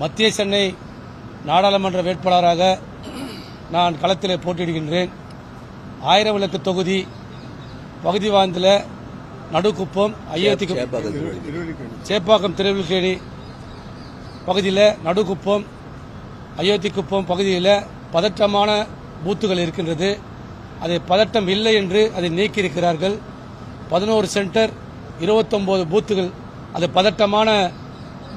மத்திய சென்னை நாடாளுமன்ற வேட்பாளராக நான் களத்திலே போட்டியிடுகின்றேன். ஆயிரம் விளக்கு தொகுதி பகுதி வாய்ந்தில் நடுக்குப்பம் அயோத்திக்கு சேப்பாக்கம் திருவிழ்கேணி பகுதியில் நடுக்குப்பம் அயோத்திக்குப்பம் பகுதியில் பதற்றமான பூத்துகள் இருக்கின்றது. அதை பதட்டம் இல்லை என்று அதை நீக்கியிருக்கிறார்கள். பதினோரு சென்டர் இருபத்தொன்பது பூத்துகள் அது பதட்டமான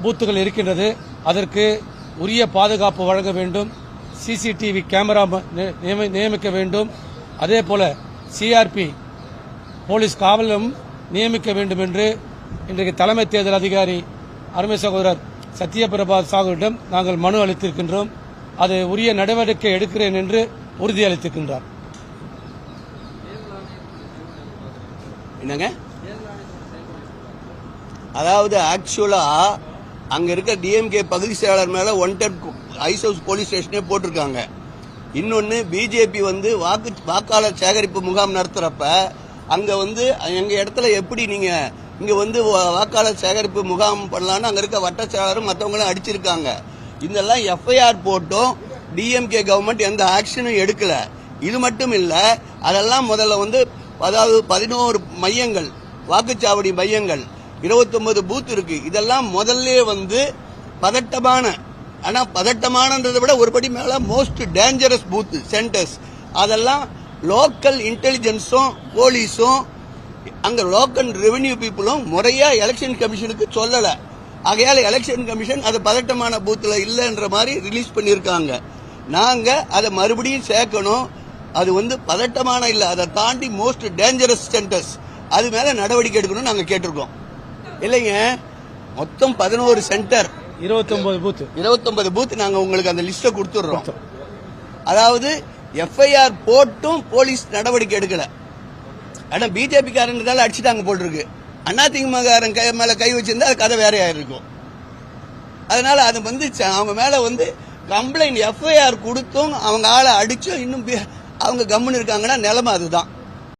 பூத்துகள் இருக்கின்றது. அதற்கு உரிய பாதுகாப்பு வழங்க வேண்டும். சிசிடிவி கேமரா நி- நியமி- நியமிக்க வேண்டும். அதே போல சிஆர்பி போலீஸ் காவலும் நியமிக்க வேண்டும் என்று இன்றைக்கு தலைமை தேர்தல் அதிகாரி அருமை சகோதரர் சத்யபிரபா சாகுவிடம் நாங்கள் மனு அளித்திருக்கின்றோம். அது உரிய நடவடிக்கை எடுக்கிறேன் என்று உறுதியளித்திருக்கின்றார் என்னங்க? அதாவது ஆக்சுவலா அங்க இருக்க டிஎம்கே பகுதி செயலாளர் மேல ஒன்டெட் ஐஸ் ஹவுஸ் போலீஸ் ஸ்டேஷனே போட்டிருக்காங்க. இன்னொன்னு பிஜேபி வந்து வாக்கு வாக்காளர் சேகரிப்பு முகாம் நடத்துறப்ப அங்க வந்து எங்க இடத்துல எப்படி நீங்க இங்க வந்து வா- வாக்காளர் சேகரிப்பு முகாம் பண்ணலாம்னு அங்க இருக்க வட்ட செயலாளரும் மற்றவங்களும் அடிச்சிருக்காங்க. இதெல்லாம் எஃப்ஐஆர் போட்டும் டிஎம்கே கவர்மெண்ட் எந்த ஆக்ஷனும் எடுக்கல. இது மட்டும் இல்ல அதெல்லாம் முதல்ல வந்து அதாவது பதினோரு மையங்கள் வாக்குச்சாவடி மையங்கள் 29 பூத் இருக்கு. இதெல்லாம் முதல்ல வந்து பதட்டமான ஆனா பதட்டமானன்றதை விட ஒருபடி மேல மோஸ்ட் டேஞ்சரஸ் பூத் சென்டர்ஸ் அதெல்லாம் லோக்கல் இன்டெலிஜென்ஸும் போலீஸும் அங்க லோக்கல் ரெவென்யூ பீப்புளும் முறையா எலெக்ஷன் கமிஷனுக்கு சொல்லல. ஆகையால எலெக்ஷன் கமிஷன் அது பதட்டமான பூத்துல இல்லைன்ற மாதிரி ரிலீஸ் பண்ணியிருக்காங்க. நாங்க அதை மறுபடியும் சேர்க்கணும். அது வந்து பதட்டமான இல்லை. அதை தாண்டி மோஸ்ட் டேஞ்சரஸ் சென்டர்ஸ் அது மேல நடவடிக்கை எடுக்கணும்னு நாங்க கேட்டிருக்கோம். இல்லைங்க மொத்தம் பதினோரு சென்டர் 29 பூத்து 29 பூத் நாங்க உங்களுக்கு அந்த லிஸ்ட கொடுத்துடுறோம். அதாவது எஃப்ஐஆர் போட்டும் போலீஸ் நடவடிக்கை எடுக்கல. ஆனா பிஜேபி காரன்றதால அடிச்சுட்டாங்க போல் இருக்கு அதிமுக காரன் கை மேல கை வச்சிருந்தா அது கதை வேறையா இருக்கும் அதனால அது வந்து அவங்க மேல வந்து கம்ப்ளைண்ட் எஃப்ஐஆர் கொடுத்தும் அவங்க ஆளை அடிச்சும் இன்னும் அவங்க கம்முன்னு இருக்காங்கன்னா நிலைமை அதுதான்.